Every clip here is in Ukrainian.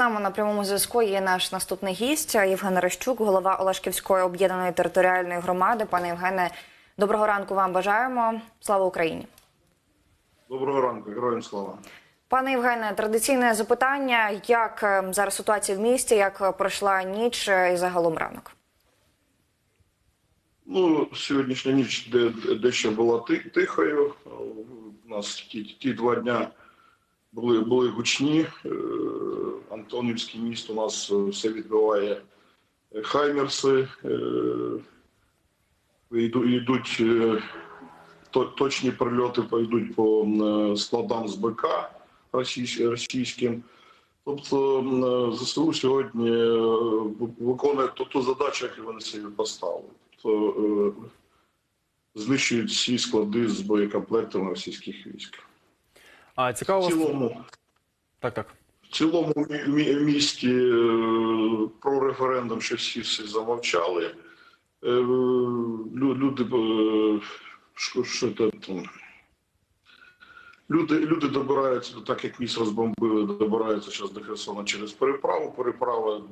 Нами на прямому зв'язку є наш наступний гість Євген Рещук, голова Олешківської об'єднаної територіальної громади. Пане Євгене, доброго ранку вам бажаємо. Слава Україні. Доброго ранку, героям слава. Пане Євгене, традиційне запитання: як е, зараз ситуація в місті, як е, пройшла ніч е, і загалом ранок? Ну, сьогоднішня ніч дещо була ти- тихою. У нас ті, ті два дня були, були гучні. Антонівське місто у нас е, все відбиває е, хаймерси. Е, йду- Йдуть то- точні прильоти йдуть по складам з БК російсь- російським. Тобто ЗСУ сьогодні виконує ту, ту задачу, яку вони собі поставили. Тобто знищують всі склади з боєкомплектами російських військ. А цікаво В цілому, так, так. Цілому мі- мі- місті е, про референдум що всі всі замовчали. Е, Люди е, що, там. Люди, люди добираються, так як міст розбомбили, добираються зараз до Херсона через переправу. Переправа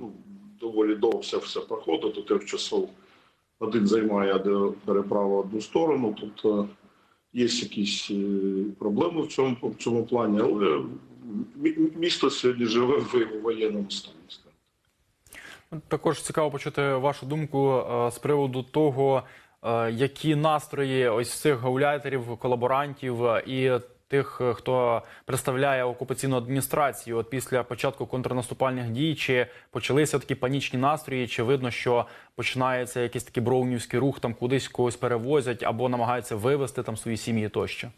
ну, доволі довго все, все проходить, до трьох часов один займає де переправа одну сторону. Тобто є якісь е, проблеми в цьому, в цьому плані, але мі- місто сьогодні живе в воєнному стані. Також цікаво почути вашу думку е, з приводу того, е, які настрої ось цих гауляйтерів, колаборантів і тих, е, хто представляє окупаційну адміністрацію. От після початку контрнаступальних дій, чи почалися такі панічні настрої, чи видно, що починається якийсь такий броунівський рух, там кудись когось перевозять або намагаються вивезти там свої сім'ї тощо.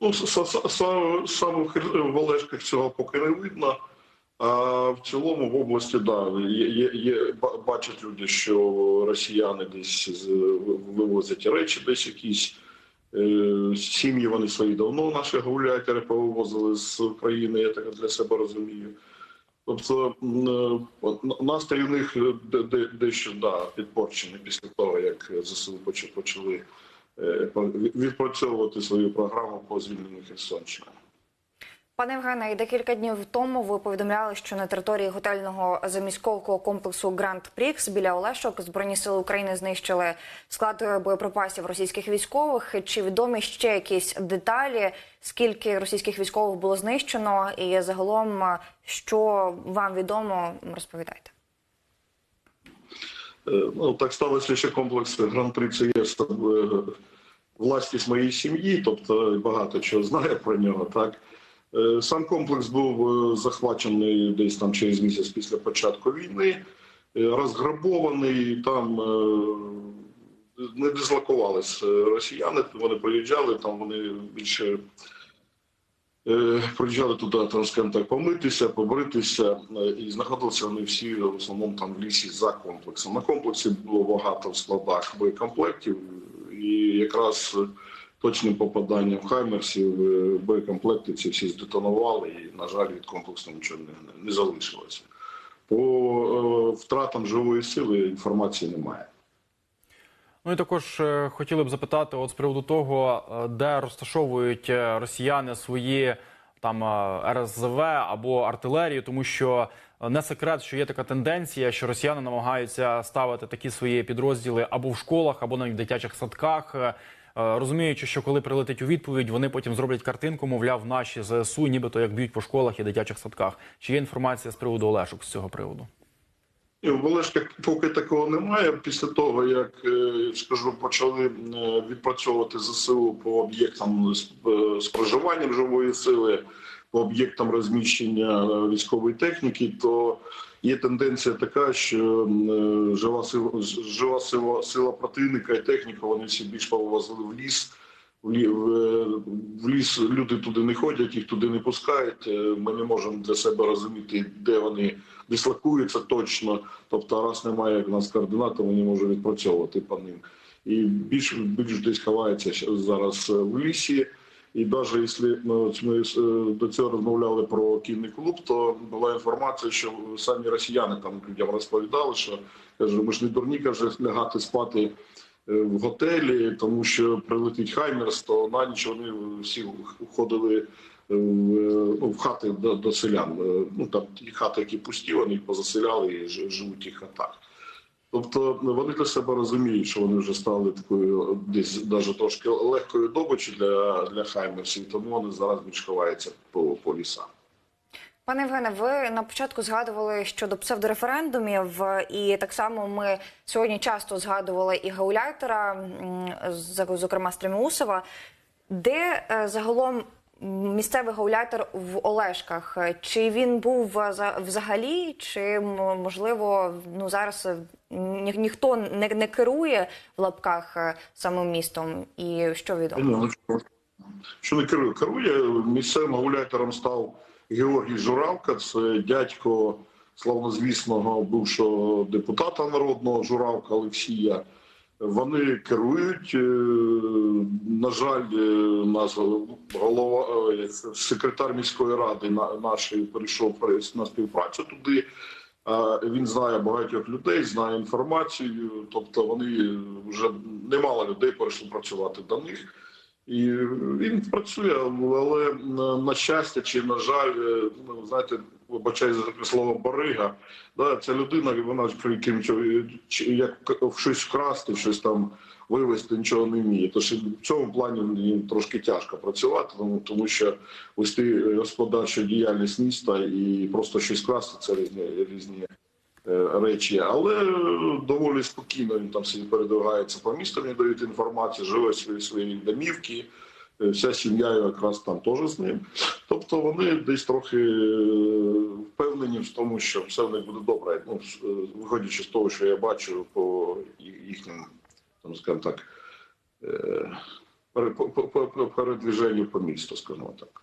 Ну, саме, в Олешках цього поки не видно. А в цілому в області, да, є, є, є, ба- бачать люди, що росіяни десь вивозять речі, десь якісь сім'ї вони свої давно наші гауляйтери повивозили з України, я так для себе розумію. Тобто е, настрій у них е, де- де- дещо да, підпорчений після того, як ЗСУ почали е, відпрацьовувати свою програму по звільненню Херсонщини. Пане Євгене, і декілька днів тому ви повідомляли, що на території готельного заміськового комплексу Гранд Прікс біля Олешок Збройні сили України знищили склад боєприпасів російських військових. Чи відомі ще якісь деталі? Скільки російських військових було знищено, і загалом що вам відомо, розповідайте. Е, Ну, так сталося, що комплекс Гран-при це є е, власність моєї сім'ї, тобто багато чого знає про нього. Так сам комплекс був е, захвачений десь там через місяць після початку війни, е, розграбований. Там е, не дислокувались е, росіяни. Вони приїжджали, там вони більше. Е, Приїжджали туди, там, скажімо так, помитися, побритися, е, і знаходилися вони всі в основному там в лісі за комплексом. На комплексі було багато в складах боєкомплектів, і якраз е, точним попаданням хаймерсів е, боєкомплекти ці всі здетонували, і, на жаль, від комплексу нічого не, не залишилося. По е, втратам живої сили інформації немає. Ну і також е, хотіли б запитати, от з приводу того, де розташовують росіяни свої там РСЗВ або артилерію, тому що не секрет, що є така тенденція, що росіяни намагаються ставити такі свої підрозділи або в школах, або навіть в дитячих садках. Е, Розуміючи, що коли прилетить у відповідь, вони потім зроблять картинку, мовляв, наші ЗСУ, нібито як б'ють по школах і дитячих садках. Чи є інформація з приводу Олешок з цього приводу? Ні, В Олешках поки такого немає. Після того, як е, скажу, почали е, відпрацьовувати ЗСУ по об'єктам з, проживанням живої сили, по об'єктам розміщення військової техніки, то є тенденція така, що е, жива сила, жива сила, сила противника і техніка вони всі більш повозили в ліс. В лі- в- ліс люди туди не ходять, їх туди не пускають. Е, Ми не можемо для себе розуміти, де вони дислокуються точно. Тобто, раз немає як нас координати, не можемо відпрацьовувати по ним. І більш більш десь ховається зараз е, в лісі. І навіть якщо ми е, до цього розмовляли про кінний клуб, то була інформація, що самі росіяни там людям розповідали, що каже, ми ж не дурні каже, лягати спати е, в готелі, тому що прилетить Хаймерс, то на ніч вони всі уходили ну, в хати до, до селян. Е, Ну там ті хати, які пусті, вони позаселяли і живуть в тих хатах. Тобто вони для себе розуміють, що вони вже стали такою десь навіть трошки легкою добичю для, для хаймерсів, тому вони зараз більш ховаються по, по лісах. Пане Євгене, ви на початку згадували щодо псевдореферендумів, і так само ми сьогодні часто згадували і Гауляйтера, зокрема Стреміусова. Де е, загалом місцевий гауляйтер в Олешках? Чи він був е, за- взагалі, чи можливо ну зараз е, ні, ніхто не, не керує в лапках е, самим містом? І що відомо? Ну, Що не керує? Керує місцевим гауляйтером став Георгій Журавка, це дядько славнозвісного бувшого депутата народного Журавка Олексія. Вони керують. е, На жаль, е, нас голова е, секретар міської ради на- нашої перейшов на співпрацю туди. Він знає багатьох людей, знає інформацію. Тобто вони вже немало людей перейшли працювати до них. І він працює, але на, щастя чи на жаль, е, ну знаєте, вибачаю за слово барига. Да, ця людина, вона яким чи- як щось вкрасти, щось там вивезти, нічого не вміє. Тож в цьому плані їм трошки тяжко працювати, тому, тому що вести господарчу діяльність міста і просто щось красти це різні різні е, речі, але е, доволі спокійно він там собі передвигається по місту, мені дають інформацію, живе свої свої домівки. е, Вся сім'я якраз там теж з ним. Тобто вони десь трохи е, впевнені в тому, що все в них буде добре. Ну, е, виходячи з того, що я бачу по їхнім, там, скажімо так, е, передвіженню по місту, скажімо так.